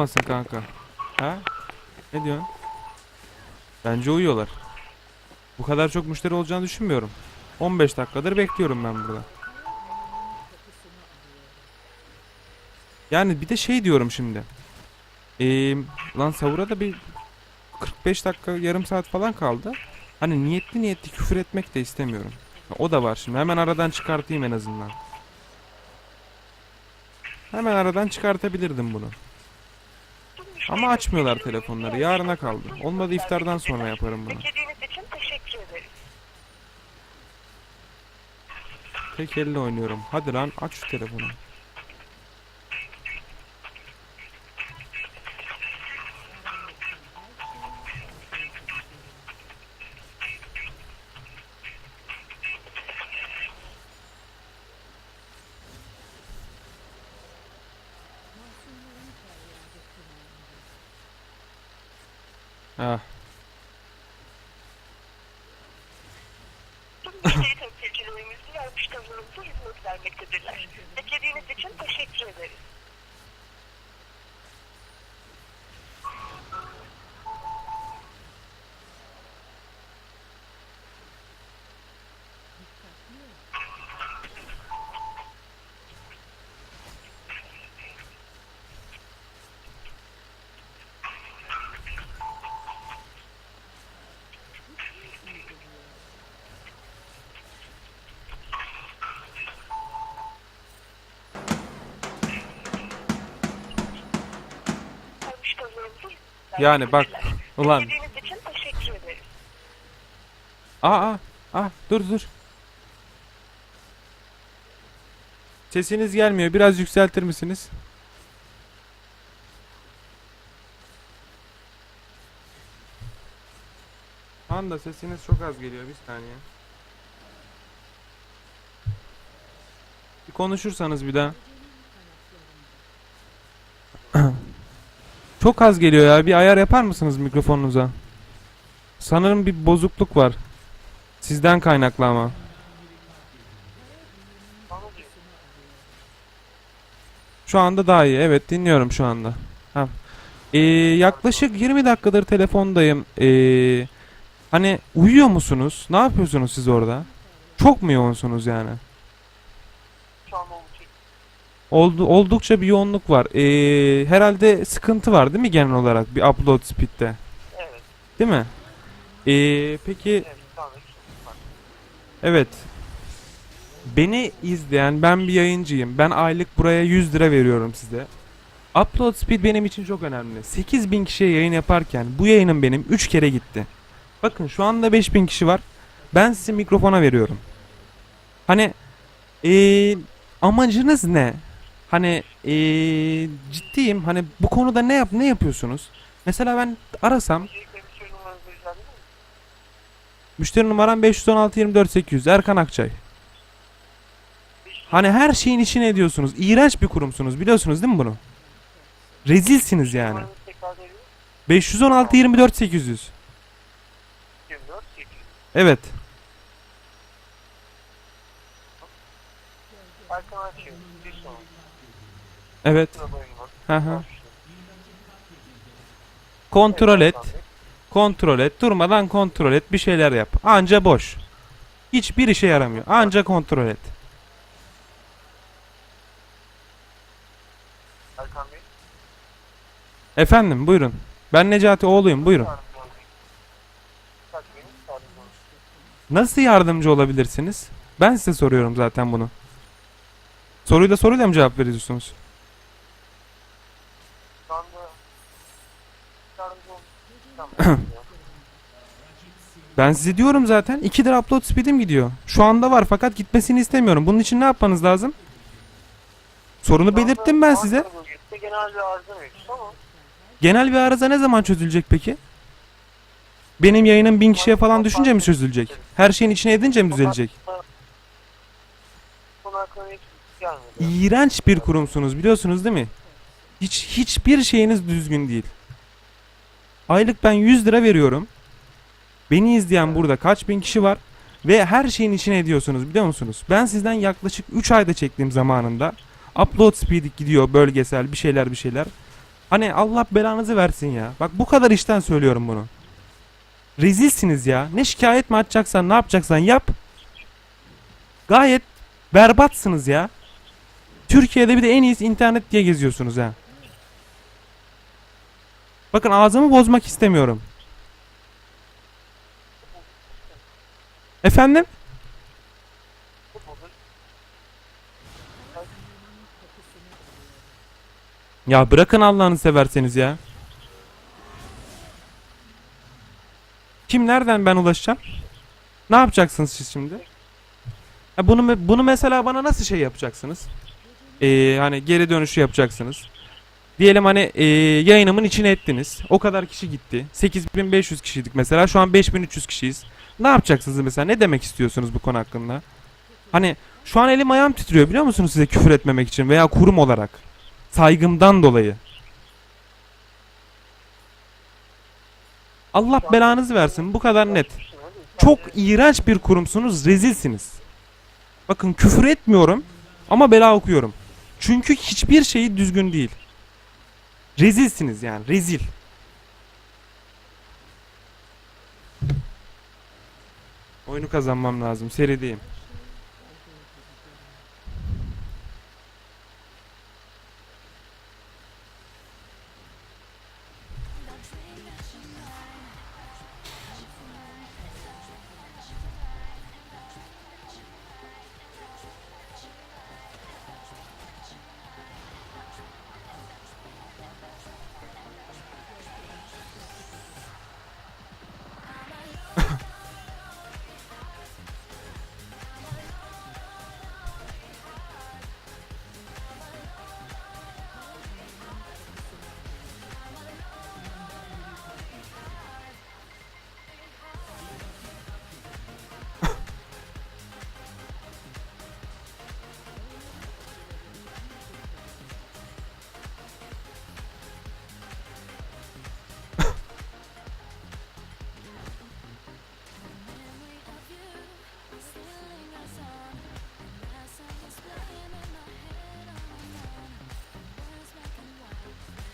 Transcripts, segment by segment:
Nasıl kanka? Ha? Ne diyorsun? Bence uyuyorlar. Bu kadar çok müşteri olacağını düşünmüyorum. 15 dakikadır bekliyorum ben burada. Yani bir de şey diyorum şimdi. Ee, lan savura da bir 45 dakika yarım saat falan kaldı. Hani niyetli niyetli küfür etmek de istemiyorum. O da var şimdi. Hemen aradan çıkartayım en azından. Hemen aradan çıkartabilirdim bunu. Ama açmıyorlar telefonları. Yarına kaldı. Olmadı iftardan sonra yaparım bunu. Beklediğiniz için teşekkür ederiz. Tek elle oynuyorum. Hadi lan aç şu telefonu. Ah, Yani bak, ulan. İçin teşekkür ederiz. aa, aa, aa, dur dur. Sesiniz gelmiyor. Biraz yükseltir misiniz? Şu anda sesiniz çok az geliyor. Bir saniye. Bir konuşursanız bir daha. Çok az geliyor ya. Bir ayar yapar mısınız mikrofonunuza? Sanırım bir bozukluk var. Sizden kaynaklı ama. Şu anda daha iyi. Evet dinliyorum şu anda. Ha. Ee, yaklaşık 20 dakikadır telefondayım. Ee, hani uyuyor musunuz? Ne yapıyorsunuz siz orada? Çok mu yoğunsunuz yani? Oldu, oldukça bir yoğunluk var. Ee, herhalde sıkıntı var değil mi genel olarak bir upload speed'de? Evet. Değil mi? Ee, peki Evet. Beni izleyen ben bir yayıncıyım. Ben aylık buraya 100 lira veriyorum size. Upload speed benim için çok önemli. 8000 kişiye yayın yaparken bu yayınım benim 3 kere gitti. Bakın şu anda 5000 kişi var. Ben size mikrofona veriyorum. Hani eee, amacınız ne? Hani eee, ciddiyim. Hani bu konuda ne yap ne yapıyorsunuz? Mesela ben arasam? Müşteri numaram 516 24 800 Erkan Akçay. Hani her şeyin içine ediyorsunuz. İğrenç bir kurumsunuz biliyorsunuz değil mi bunu? Rezilsiniz yani. Numaranızı tekrar edebilir miyim? 516 24 800. 24 8. Evet. Erkan Akçay. Bir son. Evet. Hı hı. Kontrol et. Kontrol et. Durmadan kontrol et. Bir şeyler yap. Anca boş. Hiçbir işe yaramıyor. Anca kontrol et. Efendim buyurun. Ben Necati oğluyum buyurun. Nasıl yardımcı olabilirsiniz? Ben size soruyorum zaten bunu. Soruyla soruyla mı cevap veriyorsunuz? Şu anda yardımcı olayım. Tamam. Ben size diyorum zaten 2 lira upload speed'im gidiyor. Şu anda var fakat gitmesini istemiyorum. Bunun için ne yapmanız lazım? Sorunu belirttim ben size. Genel bir arıza mevcut ama Genel bir arıza ne zaman çözülecek peki? Benim yayınım bin kişiye falan düşünce mi çözülecek? Her şeyin içine edince mi düzelecek? İğrenç bir kurumsunuz biliyorsunuz değil mi? Hiç hiçbir şeyiniz düzgün değil. Aylık ben 100 lira veriyorum. Beni izleyen burada kaç bin kişi var ve her şeyin içine ediyorsunuz biliyor musunuz? Ben sizden yaklaşık 3 ayda çektiğim zamanında upload speed gidiyor bölgesel bir şeyler bir şeyler. Hani Allah belanızı versin ya. Bak bu kadar işten söylüyorum bunu. Rezilsiniz ya. Ne şikayet mi açacaksan ne yapacaksan yap. Gayet berbatsınız ya. Türkiye'de bir de en iyisi internet diye geziyorsunuz ha. Bakın ağzımı bozmak istemiyorum. Efendim? Ya bırakın Allah'ını severseniz ya. Kim nereden ben ulaşacağım? Ne yapacaksınız siz şimdi? Ha bunu bunu mesela bana nasıl şey yapacaksınız? Ee, hani geri dönüşü yapacaksınız. Diyelim hani ee, yayınımın içine ettiniz. O kadar kişi gitti. 8500 kişiydik mesela. Şu an 5300 kişiyiz. Ne yapacaksınız mesela? Ne demek istiyorsunuz bu konu hakkında? Hani şu an elim ayağım titriyor biliyor musunuz size küfür etmemek için veya kurum olarak. Saygımdan dolayı. Allah belanızı versin. Bu kadar net. Çok iğrenç bir kurumsunuz. Rezilsiniz. Bakın küfür etmiyorum ama bela okuyorum. Çünkü hiçbir şeyi düzgün değil. Rezilsiniz yani. Rezil. Oyunu kazanmam lazım. Serideyim.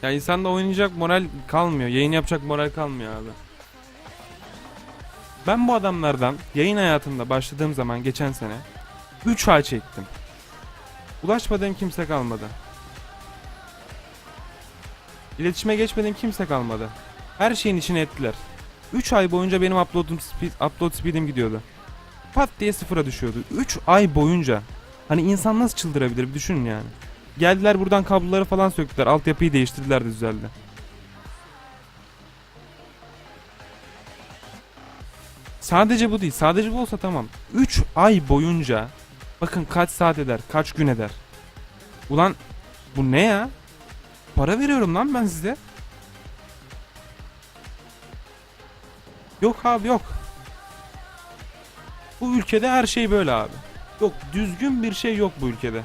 Ya insanda oynayacak moral kalmıyor. Yayın yapacak moral kalmıyor abi. Ben bu adamlardan yayın hayatında başladığım zaman geçen sene 3 ay çektim. Ulaşmadığım kimse kalmadı. İletişime geçmediğim kimse kalmadı. Her şeyin içine ettiler. 3 ay boyunca benim uploadum speed, upload speed'im gidiyordu. Pat diye sıfıra düşüyordu. 3 ay boyunca. Hani insan nasıl çıldırabilir bir düşünün yani. Geldiler buradan kabloları falan söktüler. Altyapıyı değiştirdiler de düzeldi. Sadece bu değil. Sadece bu olsa tamam. 3 ay boyunca bakın kaç saat eder, kaç gün eder. Ulan bu ne ya? Para veriyorum lan ben size. Yok abi yok. Bu ülkede her şey böyle abi. Yok düzgün bir şey yok bu ülkede.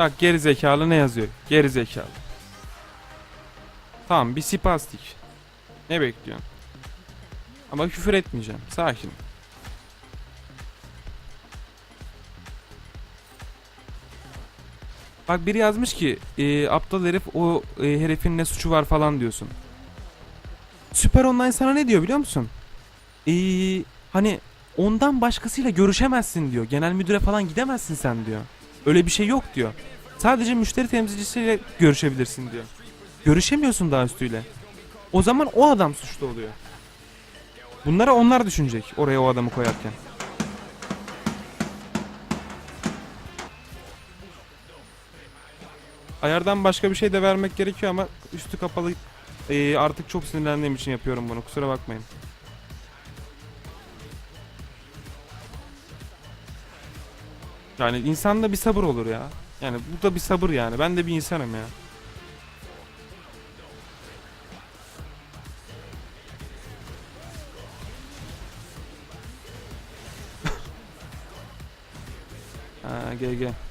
Bak geri zekalı ne yazıyor? Geri zekalı. Tamam bir sipastik. Ne bekliyorsun? Ama küfür etmeyeceğim. Sakin. Bak biri yazmış ki e, aptal herif o e, herifin ne suçu var falan diyorsun. Süper Online sana ne diyor biliyor musun? E, hani ondan başkasıyla görüşemezsin diyor. Genel müdüre falan gidemezsin sen diyor. Öyle bir şey yok diyor. Sadece müşteri temsilcisiyle görüşebilirsin diyor. Görüşemiyorsun daha üstüyle. O zaman o adam suçlu oluyor. Bunlara onlar düşünecek oraya o adamı koyarken. Ayardan başka bir şey de vermek gerekiyor ama üstü kapalı Ee, artık çok sinirlendiğim için yapıyorum bunu kusura bakmayın. Yani insanda bir sabır olur ya. Yani bu da bir sabır yani. Ben de bir insanım ya. ha, GG.